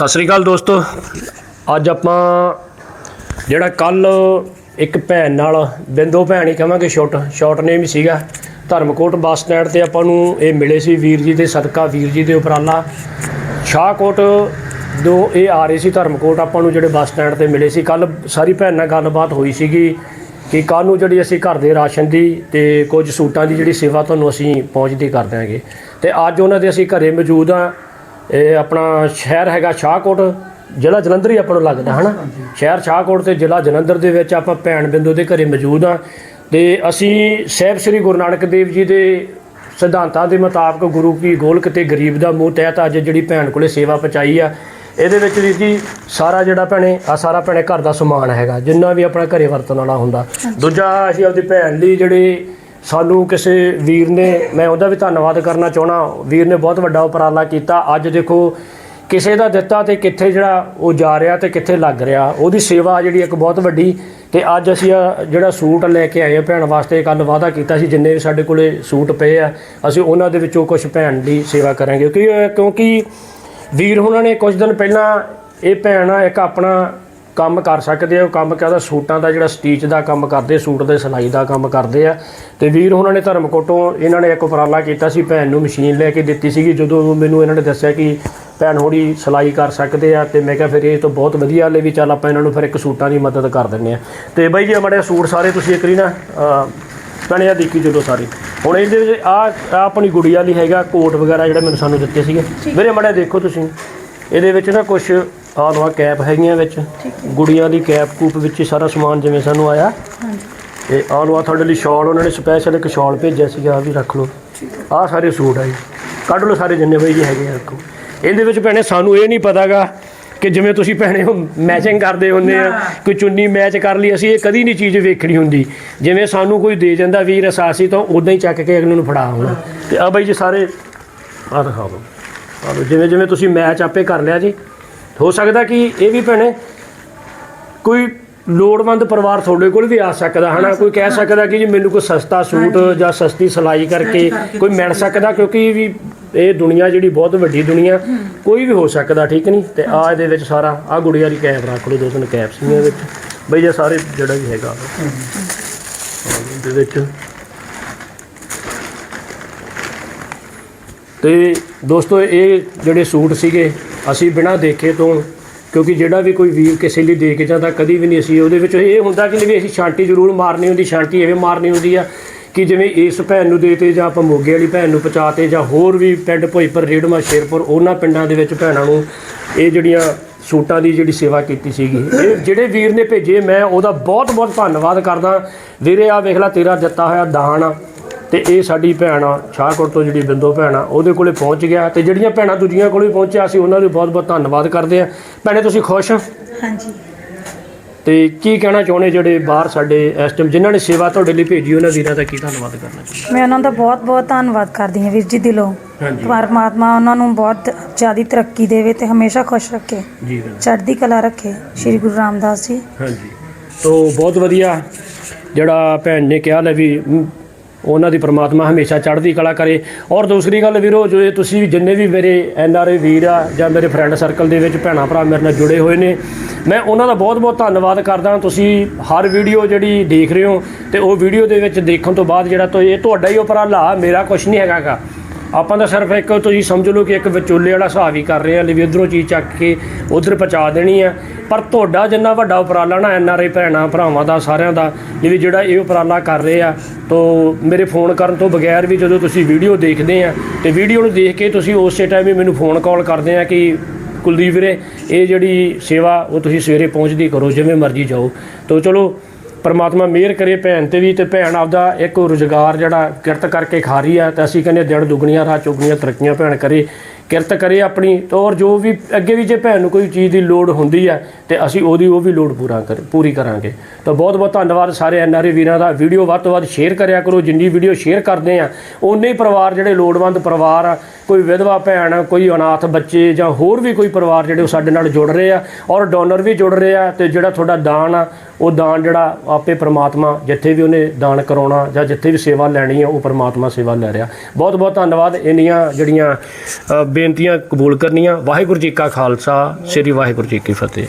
ਸਤਿ ਸ੍ਰੀ ਅਕਾਲ ਦੋਸਤੋ। ਅੱਜ ਆਪਾਂ ਜਿਹੜਾ ਕੱਲ ਇੱਕ ਭੈਣ ਨਾਲ ਬਿੰਦੋ ਭੈਣ ਹੀ ਕਹਾਂਗੇ ਸ਼ਾਰਟ ਸ਼ਾਰਟ ਨੇਮ ਹੀ ਸੀਗਾ। ਧਰਮਕੋਟ ਬੱਸ ਸਟੈਂਡ ਤੇ ਆਪਾਂ ਨੂੰ ਇਹ ਮਿਲੇ ਸੀ ਵੀਰ ਜੀ ਦੇ ਸਦਕਾ, ਵੀਰ ਜੀ ਦੇ ਉਪਰਾਲਾ। ਸ਼ਾਹਕੋਟ ਦੋ ਇਹ ਆ ਰਹੇ ਸੀ ਧਰਮਕੋਟ, ਆਪਾਂ ਨੂੰ ਜਿਹੜੇ ਬੱਸ ਸਟੈਂਡ ਤੇ ਮਿਲੇ ਸੀ। ਕੱਲ ਸਾਰੀ ਭੈਣ ਨਾਲ ਗੱਲਬਾਤ ਹੋਈ ਸੀਗੀ ਕਿ ਕੱਲ ਨੂੰ ਜਿਹੜੀ ਅਸੀਂ ਘਰ ਦੇ ਰਾਸ਼ਨ ਦੀ ਤੇ ਕੁਝ ਸੂਟਾਂ ਦੀ ਜਿਹੜੀ ਸੇਵਾ ਤੁਹਾਨੂੰ ਅਸੀਂ ਪਹੁੰਚਦੀ ਕਰ ਦਿਆਂਗੇ। ਤੇ ਅੱਜ ਉਹਨਾਂ ਦੇ ਅਸੀਂ ਘਰੇ ਮੌਜੂਦ ਆ ਇਹ ਆਪਣਾ ਸ਼ਹਿਰ ਹੈਗਾ ਸ਼ਾਹਕੋਟ ਜ਼ਿਲ੍ਹਾ ਜਲੰਧਰ ਹੀ ਆਪਾਂ ਨੂੰ ਲੱਗਦਾ ਹਨਾ? ਸ਼ਹਿਰ ਸ਼ਾਹਕੋਟ ਤੇ ਜ਼ਿਲ੍ਹਾ ਜਲੰਧਰ ਦੇ ਵਿੱਚ ਆਪਾਂ ਭੈਣ ਬਿੰਦੂ ਦੇ ਘਰੇ ਮੌਜੂਦ ਆ ਤੇ ਅਸੀਂ ਸਾਹਿਬ ਸ੍ਰੀ ਗੁਰੂ ਨਾਨਕ ਦੇਵ ਜੀ ਦੇ ਸਿਧਾਂਤਾਂ ਦੇ ਮੁਤਾਬਕ ਗੁਰੂ ਕੀ ਗੋਲਕ ਤੇ ਗਰੀਬ ਦਾ ਮੂੰਹ ਤਹਿਤ ਅੱਜ ਜਿਹੜੀ ਭੈਣ ਕੋਲੇ ਸੇਵਾ ਪਹੁੰਚਾਈ ਆ ਇਹਦੇ ਵਿੱਚ ਵੀਰ ਜੀ ਸਾਰਾ ਜਿਹੜਾ ਭੈਣੇ ਆ ਸਾਰਾ ਭੈਣੇ ਘਰ ਦਾ ਸਮਾਨ ਹੈਗਾ ਜਿੰਨਾ ਵੀ ਆਪਣਾ ਘਰੇ ਵਰਤਣ ਵਾਲਾ ਹੁੰਦਾ। ਦੂਜਾ ਅਸੀਂ ਆਪਦੀ ਭੈਣ ਲਈ ਜਿਹੜੇ ਸਾਨੂੰ ਕਿਸੇ ਵੀਰ ਨੇ, ਮੈਂ ਉਹਦਾ ਵੀ ਧੰਨਵਾਦ ਕਰਨਾ ਚਾਹਣਾ ਵੀਰ ਨੇ ਬਹੁਤ ਵੱਡਾ ਉਪਰਾਲਾ ਕੀਤਾ। ਅੱਜ ਦੇਖੋ, ਕਿਸੇ ਦਾ ਦਿੱਤਾ ਤੇ ਕਿੱਥੇ ਜਿਹੜਾ ਉਹ ਜਾ ਰਿਹਾ ਤੇ ਕਿੱਥੇ ਲੱਗ ਰਿਹਾ, ਉਹਦੀ ਸੇਵਾ ਜਿਹੜੀ ਇੱਕ ਬਹੁਤ ਵੱਡੀ। ਤੇ ਅੱਜ ਅਸੀਂ ਜਿਹੜਾ ਸੂਟ ਲੈ ਕੇ ਆਏ ਆ ਭੈਣ ਵਾਸਤੇ ਕੱਲ ਵਾਅਦਾ ਕੀਤਾ ਸੀ, ਜਿੰਨੇ ਵੀ ਸਾਡੇ ਕੋਲੇ ਸੂਟ ਪਏ ਆ, ਅਸੀਂ ਉਹਨਾਂ ਦੇ ਵਿੱਚੋਂ ਕੁਝ ਭੈਣ ਦੀ ਸੇਵਾ ਕਰਾਂਗੇ। ਕਿਉਂਕਿ ਕਿਉਂਕਿ ਵੀਰ ਉਹਨਾਂ ਨੇ ਕੁਝ ਦਿਨ ਪਹਿਲਾਂ ਇਹ ਭੈਣ ਇੱਕ ਆਪਣਾ ਕੰਮ ਕਰ ਸਕਦੇ ਆ ਉਹ ਕੰਮ ਕਹਿੰਦਾ ਸੂਟਾਂ ਦਾ ਜਿਹੜਾ ਸਟੀਚ ਦਾ ਕੰਮ ਕਰਦੇ ਸੂਟ ਦੇ ਸਿਲਾਈ ਦਾ ਕੰਮ ਕਰਦੇ ਆ। ਤੇ ਵੀਰ ਉਹਨਾਂ ਨੇ ਧਰਮਕੋਟੋਂ ਇਹਨਾਂ ਨੇ ਇੱਕ ਉਪਰਾਲਾ ਕੀਤਾ ਸੀ ਭੈਣ ਨੂੰ ਮਸ਼ੀਨ ਲੈ ਕੇ ਦਿੱਤੀ ਸੀਗੀ ਜਦੋਂ ਮੈਨੂੰ ਇਹਨਾਂ ਨੇ ਦੱਸਿਆ ਕਿ ਭੈਣ ਹੋੜੀ ਸਿਲਾਈ ਕਰ ਸਕਦੇ ਆ ਤੇ ਮੈਂ ਕਿਹਾ ਫਿਰ ਇਹ ਤਾਂ ਬਹੁਤ ਵਧੀਆ ਲੈ ਵੀ ਚੱਲ ਆਪਾਂ ਇਹਨਾਂ ਨੂੰ ਫਿਰ ਇੱਕ ਸੂਟਾਂ ਦੀ ਮਦਦ ਕਰ ਦਿੰਨੇ ਆ। ਤੇ ਬਾਈ ਜੀ ਮੜੇ ਸੂਟ ਸਾਰੇ ਤੁਸੀਂ ਇੱਕ ਵਾਰੀ ਨਾ ਭੈਣੇ ਆ ਦੇਖੀ ਜਦੋਂ ਸਾਰੇ। ਹੁਣ ਇਹਦੇ ਵਿੱਚ ਆ ਆਪਣੀ ਗੁੜੀਆ ਲਈ ਹੈਗਾ ਕੋਟ ਵਗੈਰਾ ਜਿਹੜਾ ਮੈਨੂੰ ਸਾਨੂੰ ਦਿੱਤੇ ਸੀਗੇ। ਵੀਰੇ ਮੜੇ ਦੇਖੋ ਤੁਸੀਂ। ਇਹਦੇ ਵਿੱਚ ਨਾ ਕੁਝ ਆਹ ਲਵਾ ਕੈਪ ਹੈਗੀਆਂ ਵਿੱਚ। ਗੁੜੀਆਂ ਦੀ ਕੈਪ ਕੂਪ ਵਿੱਚ ਹੀ ਸਾਰਾ ਸਮਾਨ ਜਿਵੇਂ ਸਾਨੂੰ ਆਇਆ। ਤੇ ਆਹ ਲਵਾ ਤੁਹਾਡੇ ਲਈ ਸ਼ਾਲ ਉਹਨਾਂ ਨੇ ਸਪੈਸ਼ਲ ਇੱਕ ਸ਼ਾਲ ਭੇਜਿਆ ਸੀਗਾ ਆਹ ਵੀ ਰੱਖ ਲਓ। ਆਹ ਸਾਰੇ ਸੂਟ ਆ ਜੀ। ਕੱਢ ਲਓ ਸਾਰੇ ਜਿੰਨੇ ਬਈ ਜੀ ਹੈਗੇ ਆ ਰੱਖੋ। ਇਹਦੇ ਵਿੱਚ ਭੈਣੇ ਸਾਨੂੰ ਇਹ ਨਹੀਂ ਪਤਾਗਾ ਕਿ ਜਿਵੇਂ ਤੁਸੀਂ ਭੈਣੇ ਮੈਚਿੰਗ ਕਰਦੇ ਹੁੰਦੇ ਆ ਕੋਈ ਚੁੰਨੀ ਮੈਚ ਕਰ ਲਈ ਅਸੀਂ ਇਹ ਕਦੀ ਨਹੀਂ ਚੀਜ਼ ਵੇਖਣੀ ਹੁੰਦੀ। ਜਿਵੇਂ ਸਾਨੂੰ ਕੋਈ ਦੇ ਜਾਂਦਾ ਵੀਰ ਅਸਾਸੀ ਤਾਂ ਉਦਾਂ ਹੀ ਚੱਕ ਕੇ ਅਗਲੇ ਨੂੰ ਫੜਾ ਆਉਣਾ ਤੇ ਆ ਬਾਈ ਜੀ ਸਾਰੇ ਆ ਦਿਖਾ ਦਿਓ ਆਹ ਲਓ, ਜਿਵੇਂ ਜਿਵੇਂ ਤੁਸੀਂ ਮੈਚ ਆਪੇ ਕਰ ਲਿਆ ਜੀ ਹੋ ਸਕਦਾ ਕਿ ਇਹ ਵੀ ਭੈਣੇ ਕੋਈ ਲੋੜਵੰਦ ਪਰਿਵਾਰ ਤੁਹਾਡੇ ਕੋਲ ਵੀ ਆ ਸਕਦਾ ਹਨਾ? ਕੋਈ ਕਹਿ ਸਕਦਾ ਕਿ ਜੀ ਮੈਨੂੰ ਕੋਈ ਸਸਤਾ ਸੂਟ ਜਾਂ ਸਸਤੀ ਸਿਲਾਈ ਕਰਕੇ ਕੋਈ ਮਿਲ ਸਕਦਾ ਕਿਉਂਕਿ ਵੀ ਇਹ ਦੁਨੀਆ ਜਿਹੜੀ ਬਹੁਤ ਵੱਡੀ ਦੁਨੀਆ ਕੋਈ ਵੀ ਹੋ ਸਕਦਾ ਠੀਕ ਨਹੀਂ? ਤੇ ਆ ਇਹਦੇ ਵਿੱਚ ਸਾਰਾ ਆ ਗੁੜੀਆ ਦੀ ਕੈਪ ਰੱਖ ਲਓ ਦੋ ਤਿੰਨ ਕੈਪ ਇਹਦੇ ਵਿੱਚ। ਬਈ ਇਹ ਸਾਰੇ ਜਿਹੜਾ ਵੀ ਹੈਗਾ। ਇਹਦੇ ਵਿੱਚ। ਤੇ ਦੋਸਤੋ ਇਹ ਜਿਹੜੇ ਸੂਟ ਸੀਗੇ ਅਸੀਂ ਬਿਨਾਂ ਦੇਖੇ ਤੋਂ, ਕਿਉਂਕਿ ਜਿਹੜਾ ਵੀ ਕੋਈ ਵੀਰ ਕਿਸੇ ਲਈ ਦੇ ਕੇ ਜਾਂਦਾ, ਕਦੀ ਵੀ ਨਹੀਂ ਅਸੀਂ ਉਹਦੇ ਵਿੱਚ, ਇਹ ਹੁੰਦਾ ਕਿ ਵੀ ਅਸੀਂ ਛਾਂਟੀ ਜ਼ਰੂਰ ਮਾਰਨੀ ਹੁੰਦੀ ਛਾਂਟੀ ਐਵੇਂ ਮਾਰਨੀ ਹੁੰਦੀ ਆ, ਕਿ ਜਿਵੇਂ ਇਸ ਭੈਣ ਨੂੰ ਦੇਤੇ ਜਾਂ ਆਪਾਂ ਮੋਗੇ ਵਾਲੀ ਭੈਣ ਨੂੰ ਪਹੁੰਚਾਤੇ ਜਾਂ ਹੋਰ ਵੀ ਪਿੰਡ ਭੋਈਪੁਰ ਰੇੜਮਾ, ਸ਼ੇਰਪੁਰ, ਉਹਨਾਂ ਪਿੰਡਾਂ ਦੇ ਵਿੱਚ ਭੈਣਾਂ ਨੂੰ ਇਹ ਜਿਹੜੀਆਂ ਸੂਟਾਂ ਦੀ ਜਿਹੜੀ ਸੇਵਾ ਕੀਤੀ ਸੀਗੀ। ਇਹ ਜਿਹੜੇ ਵੀਰ ਨੇ ਭੇਜੇ, ਮੈਂ ਉਹਦਾ ਬਹੁਤ ਬਹੁਤ ਧੰਨਵਾਦ ਕਰਦਾ। ਵੀਰੇ ਆ ਵੇਖ ਲੈ, ਤੇਰਾ ਦਿੱਤਾ ਹੋਇਆ ਦਾਨ ਆ। ਤੇ ਇਹ ਸਾਡੀ ਭੈਣ ਆ ਸ਼ਾਹਕੋਟ ਤੋਂ ਜਿਹੜੀ ਬਿੰਦੋ ਭੈਣ ਆ ਉਹਦੇ ਕੋਲੇ ਪਹੁੰਚ ਗਿਆ ਤੇ ਜਿਹੜੀਆਂ ਭੈਣਾਂ ਦੂਜੀਆਂ ਕੋਲੇ ਪਹੁੰਚਿਆ ਸੀ ਉਹਨਾਂ ਦਾ ਬਹੁਤ ਬਹੁਤ ਧੰਨਵਾਦ ਕਰਦੇ ਆ ਭੈਣੇ ਤੁਸੀਂ ਖੁਸ਼ ਹੋ? ਹਾਂਜੀ। ਤੇ ਕੀ ਕਹਿਣਾ ਚਾਹੁੰਦੇ ਜਿਹੜੇ ਬਾਹਰ ਸਾਡੇ ਇਸ ਟਾਈਮ ਜਿਨ੍ਹਾਂ ਨੇ ਸੇਵਾ ਤੁਹਾਡੇ ਲਈ ਭੇਜੀ ਉਹਨਾਂ ਵੀਰਾਂ ਦਾ ਕੀ ਧੰਨਵਾਦ ਕਰਨਾ ਚਾਹੁੰਦੇ? ਮੈਂ ਉਹਨਾਂ ਦਾ ਬਹੁਤ ਬਹੁਤ ਧੰਨਵਾਦ ਕਰਦੀ ਹਾਂ ਵੀਰ ਜੀ ਦਿਲੋਂ। ਹਾਂਜੀ। ਪਰਮਾਤਮਾ ਉਹਨਾਂ ਨੂੰ ਬਹੁਤ ਜ਼ਿਆਦਾ ਤਰੱਕੀ ਦੇਵੇ ਤੇ ਹਮੇਸ਼ਾ ਖੁਸ਼ ਰੱਖੇ। ਜੀ ਚੜ੍ਹਦੀ ਕਲਾ ਰੱਖੇ। ਸ਼੍ਰੀ ਗੁਰੂ ਰਾਮਦਾਸ ਜੀ। ਹਾਂਜੀ। ਤੋ ਬਹੁਤ ਵਧੀਆ ਜਿਹੜਾ ਭੈਣ ਨੇ ਕਿਹਾ ਲੈ ਵੀ ਉਹਨਾਂ ਦੀ ਪ੍ਰਮਾਤਮਾ ਹਮੇਸ਼ਾ ਚੜ੍ਹਦੀ ਕਲਾ ਕਰੇ। ਔਰ ਦੂਸਰੀ ਗੱਲ ਵੀਰੋ, ਜੋ ਇਹ ਤੁਸੀਂ ਜਿੰਨੇ ਵੀ ਮੇਰੇ ਐਨ ਆਰ ਆਈ ਵੀਰ ਆ ਜਾਂ ਮੇਰੇ ਫਰੈਂਡ ਸਰਕਲ ਦੇ ਵਿੱਚ ਭੈਣਾਂ ਭਰਾ ਮੇਰੇ ਨਾਲ ਜੁੜੇ ਹੋਏ ਨੇ, ਮੈਂ ਉਹਨਾਂ ਦਾ ਬਹੁਤ ਬਹੁਤ ਧੰਨਵਾਦ ਕਰਦਾ। ਤੁਸੀਂ ਹਰ ਵੀਡੀਓ ਜਿਹੜੀ ਦੇਖ ਰਹੇ ਹੋ ਤੇ ਉਹ ਵੀਡੀਓ ਦੇ ਵਿੱਚ ਦੇਖਣ ਤੋਂ ਬਾਅਦ ਜਿਹੜਾ ਤੋਂ ਇਹ ਤੁਹਾਡਾ ਹੀ ਉਪਰਾਲਾ, ਮੇਰਾ ਕੁਝ ਨਹੀਂ ਹੈਗਾਗਾ। ਆਪਾਂ ਤਾਂ ਸਿਰਫ ਇੱਕ ਤੁਸੀਂ ਸਮਝ ਲਓ ਕਿ ਇੱਕ ਵਿਚੋਲੇ ਵਾਲਾ ਹਿਸਾਬ ਹੀ ਕਰ ਰਹੇ ਆ ਵੀ ਉਧਰੋਂ ਚੀਜ਼ ਚੱਕ ਕੇ ਉਧਰ ਪਹੁੰਚਾ ਦੇਣੀ ਆ। ਪਰ ਤੁਹਾਡਾ ਜਿੰਨਾ ਵੱਡਾ ਉਪਰਾਲਾ ਨਾ, ਐਨ ਆਰ ਆਈ ਭੈਣਾਂ, ਭਰਾਵਾਂ ਦਾ, ਸਾਰਿਆਂ ਦਾ ਵੀ ਜਿਹੜਾ ਇਹ ਉਪਰਾਲਾ ਕਰ ਰਹੇ ਆ, ਤੋਂ ਮੇਰੇ ਫੋਨ ਕਰਨ ਤੋਂ ਬਗੈਰ ਵੀ ਜਦੋਂ ਤੁਸੀਂ ਵੀਡੀਓ ਦੇਖਦੇ ਆ, ਤੇ ਵੀਡੀਓ ਨੂੰ ਦੇਖ ਕੇ ਤੁਸੀਂ ਉਸੇ ਟਾਈਮ ਹੀ ਮੈਨੂੰ ਫੋਨ ਕਾਲ ਕਰਦੇ ਆ ਕਿ ਕੁਲਦੀਪ ਵੀਰੇ, ਇਹ ਜਿਹੜੀ ਸੇਵਾ ਉਹ ਤੁਸੀਂ ਸਵੇਰੇ ਪਹੁੰਚਦੀ ਕਰੋ, ਜਿਵੇਂ ਮਰਜ਼ੀ ਜਾਓ। ਤੋਂ ਚਲੋ ਪਰਮਾਤਮਾ ਮਿਹਰ ਕਰੇ ਭੈਣ ਤੇ ਵੀ ਤੇ ਭੈਣ ਆਪਦਾ ਇੱਕ ਰੁਜ਼ਗਾਰ ਜਿਹੜਾ ਕਿਰਤ ਕਰਕੇ ਖਾ ਰਹੀ ਆ, ਤੇ ਅਸੀਂ ਕਹਿੰਦੇ ਦਿਨ ਦੁਗਣੀਆਂ ਰਾਤ ਚੁਗਣੀਆਂ ਤਰੱਕੀਆਂ ਭੈਣ ਕਰੇ। ਕਿਰਤ ਕਰੇ ਆਪਣੀ ਔਰ ਜੋ ਵੀ ਅੱਗੇ ਵੀ ਜੇ ਭੈਣ ਨੂੰ ਕੋਈ ਚੀਜ਼ ਦੀ ਲੋੜ ਹੁੰਦੀ ਹੈ ਤੇ ਅਸੀਂ ਉਹਦੀ ਉਹ ਵੀ ਲੋੜ ਪੂਰਾ ਕਰ ਪੂਰੀ ਕਰਾਂਗੇ। ਤਾਂ ਬਹੁਤ ਬਹੁਤ ਧੰਨਵਾਦ ਸਾਰੇ ਐਨਆਰਏ ਵੀਰਾਂ ਦਾ। ਵੀਡੀਓ ਵੱਧ ਤੋਂ ਵੱਧ ਸ਼ੇਅਰ ਕਰਿਆ ਕਰੋ। ਜਿੰਨੀ ਵੀਡੀਓ ਸ਼ੇਅਰ ਕਰਦੇ ਆ ਉਨੇ ਪਰਿਵਾਰ ਜਿਹੜੇ ਲੋੜਵੰਦ ਪਰਿਵਾਰ ਆ, ਕੋਈ ਵਿਧਵਾ ਭੈਣ ਕੋਈ ਅਨਾਥ ਬੱਚੇ ਜਾਂ ਹੋਰ ਵੀ ਕੋਈ ਪਰਿਵਾਰ ਜਿਹੜੇ ਉਹ ਸਾਡੇ ਨਾਲ ਜੁੜ ਰਹੇ ਆ ਔਰ ਡੋਨਰ ਵੀ ਜੁੜ ਰਹੇ ਆ ਤੇ ਜਿਹੜਾ ਤੁਹਾਡਾ ਦਾਨ ਆ, ਉਹ ਦਾਨ ਜਿਹੜਾ ਆਪੇ ਪ੍ਰਮਾਤਮਾ ਜਿੱਥੇ ਵੀ ਉਹਨੇ ਦਾਨ ਕਰਾਉਣਾ ਜਾਂ ਜਿੱਥੇ ਵੀ ਸੇਵਾ ਲੈਣੀ ਆ, ਉਹ ਪ੍ਰਮਾਤਮਾ ਸੇਵਾ ਲੈ ਰਿਹਾ। ਬਹੁਤ ਬਹੁਤ ਧੰਨਵਾਦ। ਇੰਨੀਆਂ ਜਿਹੜੀਆਂ ਬੇਨਤੀਆਂ ਕਬੂਲ ਕਰਨੀਆਂ। ਵਾਹਿਗੁਰੂ ਜੀ ਕਾ ਖਾਲਸਾ ਸ੍ਰੀ ਵਾਹਿਗੁਰੂ ਜੀ ਕੀ ਫਤਿਹ।